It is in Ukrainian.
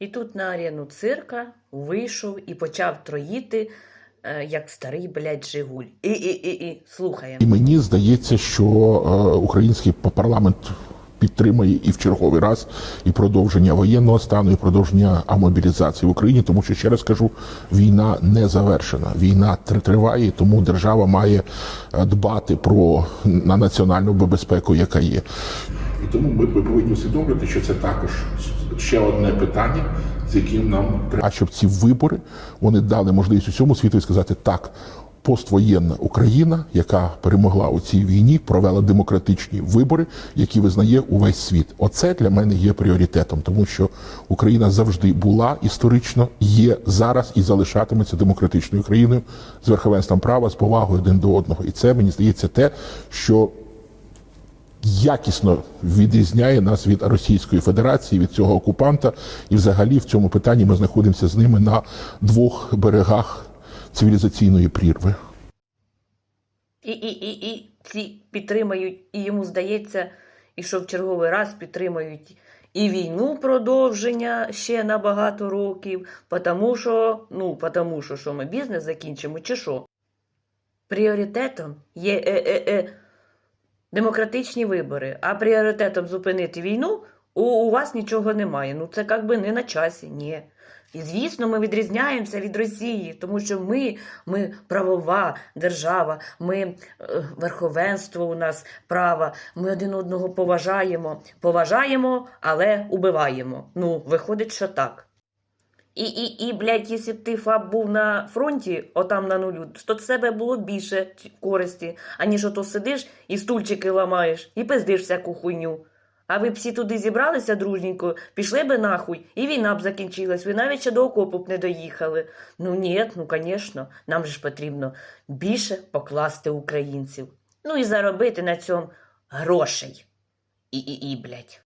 І тут на арену цирка вийшов і почав троїти, е, як старий, блядь, Жигуль. І, і, і, і, слухаємо. І мені здається, що е, український парламент підтримає і в черговий раз і продовження воєнного стану, і продовження мобілізації в Україні, тому що ще раз кажу, війна не завершена. Війна тр- триває, тому держава має е, дбати про на національну безпеку, яка є. І тому ми повинні усвідомлювати, що це також ще одне питання, з яким нам треба. А щоб ці вибори вони дали можливість усьому світу сказати так. Поствоєнна Україна, яка перемогла у цій війні, провела демократичні вибори, які визнає увесь світ. Оце для мене є пріоритетом, тому що Україна завжди була історично, є зараз і залишатиметься демократичною країною з верховенством права, з повагою один до одного. І це мені здається те, що якісно відрізняє нас від Російської Федерації, від цього окупанта. І взагалі в цьому питанні ми знаходимося з ними на двох берегах цивілізаційної прірви. І, і, і, і ці підтримають, і йому здається, і що в черговий раз підтримають і війну продовження ще на багато років, потому що, ну, потому що, що ми бізнес закінчимо, чи що? Пріоритетом є е, е, е, демократичні вибори, а пріоритетом зупинити війну у, у вас нічого немає. Ну це як би не на часі, ні. І звісно, ми відрізняємося від Росії, тому що ми, ми правова держава, ми е, верховенство у нас права, ми один одного поважаємо, поважаємо, але убиваємо. Ну, виходить, що так. І, і, і, блядь, якщо б ти ФАБ був на фронті, отам на нулю, то в себе було більше користі, аніж ото сидиш і стульчики ламаєш, і пиздиш всяку хуйню. А ви б всі туди зібралися дружненько, пішли би нахуй, і війна б закінчилась, ви навіть ще до окопу б не доїхали. Ну ні, ну звісно, нам же ж потрібно більше покласти українців. Ну і заробити на цьому грошей. І, і, і, блядь.